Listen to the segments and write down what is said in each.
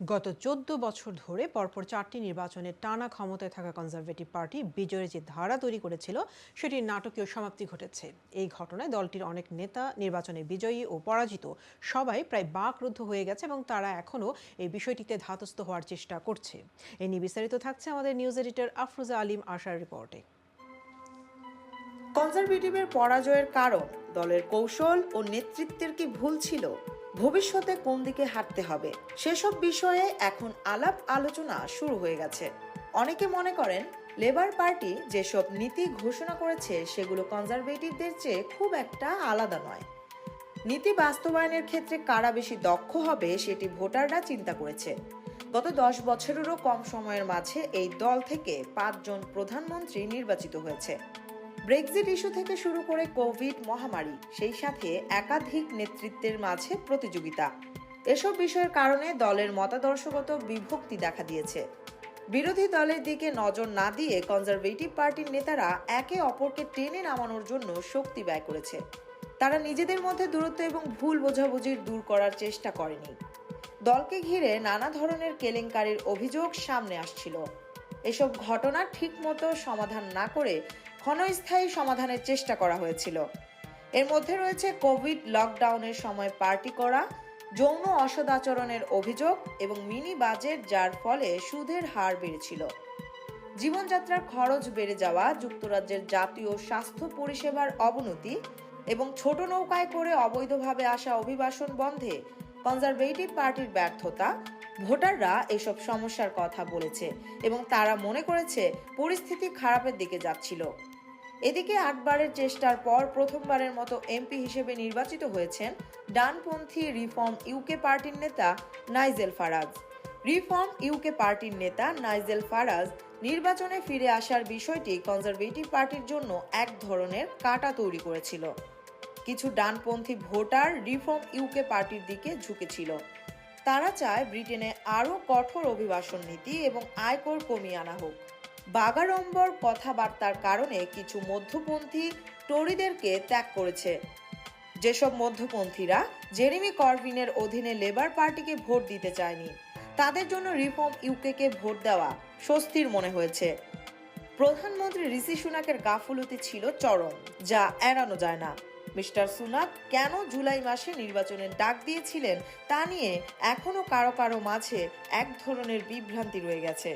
গত চোদ্দ বছর ধরে পরপর চারটি নির্বাচনে টানা ক্ষমতায় থাকা কনজারভেটিভ পার্টি বিজয়ের যে ধারা তৈরি করেছিল, সেটির নাটকীয় সমাপ্তি ঘটেছে। এই ঘটনায় দলটির অনেক নেতা নির্বাচনে বিজয়ী ও পরাজিত। সবাই প্রায় বাকরুদ্ধ হয়ে গেছে এবং তারা এখনও এই বিষয়টিতে ধাতস্থ হওয়ার চেষ্টা করছে। এ নিয়ে বিস্তারিত থাকছে আমাদের নিউজ এডিটর আফরোজা আলিম আশার রিপোর্টে। কনজারভেটিভের পরাজয়ের কারণ, দলের কৌশল ও নেতৃত্বের কি ভুল ছিল? ভবিষ্যতে কোন দিকে হাঁটতে হবে? সেসব বিষয়ে এখন আলাপ আলোচনা শুরু হয়ে গেছে। অনেকে মনে করেন, লেবার পার্টি যেসব নীতি ঘোষণা করেছে, সেগুলো কনজারভেটিভদের চেয়ে খুব একটা আলাদা নয়। নীতি বাস্তবায়নের ক্ষেত্রে কারা বেশি দক্ষ হবে, সেটি ভোটাররা চিন্তা করেছে। গত দশ বছরেরও কম সময়ের মাঝে এই দল থেকে পাঁচজন প্রধানমন্ত্রী নির্বাচিত হয়েছে। ব্রেক্সিট ইস্যু থেকে শুরু করে কোভিড মহামারী, সেই সাথে একাধিক নেতৃত্বের মাঝে প্রতিযোগিতা। এসব বিষয়ের কারণে দলের মতাদর্শগত বিভক্তি দেখা দিয়েছে। বিরোধী দলের দিকে নজর না দিয়ে কনজারভেটিভ পার্টির নেতারা একে অপরকে টেনে নামানোর জন্য শক্তি ব্যয় করেছে। তারা নিজেদের মধ্যে দূরত্ব এবং ভুল বোঝাবুঝির দূর করার চেষ্টা করেনি। দলকে ঘিরে নানা ধরনের কেলেঙ্কারির অভিযোগ সামনে আসছিল। এসব ঘটনা ঠিকমতো সমাধান না করে ক্ষণস্থায়ী সমাধানের চেষ্টা করা হয়েছিল। এর মধ্যে রয়েছে কোভিড লকডাউনের সময় পার্টি করা, যৌন অসদাচরণের অভিযোগ এবং মিনি বাজেট, যার ফলে সুদের হার বেড়েছিল। জীবনযাত্রার খরচ বেড়ে যাওয়া, যুক্তরাজ্যের জাতীয় স্বাস্থ্য পরিষেবার অবনতি এবং ছোট নৌকায় করে অবৈধভাবে আসা অভিবাসন বন্ধে কনজারভেটিভ পার্টির ব্যর্থতা ভোটাররা এসব সমস্যার কথা বলেছে এবং তারা মনে করেছে পরিস্থিতি খারাপের দিকে যাচ্ছিল। এদিকে আটবারের চেষ্টার পর প্রথমবারের মতো এমপি হিসেবে নির্বাচিত হয়েছেন ডানপন্থী রিফর্ম ইউকে পার্টির নেতা নাইজেল ফারাজ। রিফর্ম ইউকে পার্টির নেতা নাইজেল ফারাজ নির্বাচনে ফিরে আসার বিষয়টি কনজারভেটিভ পার্টির জন্য এক ধরনের কাটা তৈরি করেছিল। কিছু ডানপন্থী ভোটার রিফর্ম ইউকে পার্টির দিকে ঝুঁকেছিল। তারা চায় ব্রিটেনে আরও কঠোর অভিবাসন নীতি এবং আয়কর কমিয়ে আনা হোক। বাগাড়ম্বর কথাবার্তার কারণে কিছু মধ্যপন্থী টরিদেরকে ত্যাগ করেছে। যেসব মধ্যপন্থীরা জেরেমি করভিনের অধীনে লেবার পার্টিকে ভোট দিতে চায়নি, তাদের জন্য রিফর্ম ইউকেকে ভোট দেওয়া স্বস্তির মনে হয়েছে। প্রধানমন্ত্রী ঋষি সুনাকের গাফুলতি ছিল চরম, যা এড়ানো যায় না। মিস্টার সুনাক কেন জুলাই মাসে নির্বাচনের ডাক দিয়েছিলেন তা নিয়ে এখনও কারও কারও মাঝে এক ধরনের বিভ্রান্তি রয়ে গেছে।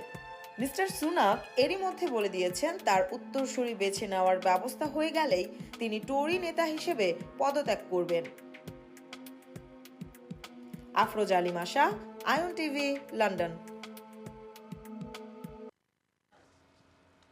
মিস্টার সুনাক এরই মধ্যে বলে দিয়েছেন, তার উত্তরসূরি বেছে নেওয়ার ব্যবস্থা হয়ে গেলেই তিনি টোরি নেতা হিসেবে পদত্যাগ করবেন। আফরোজ আলী মাসা আয়ন টিভি, লন্ডন।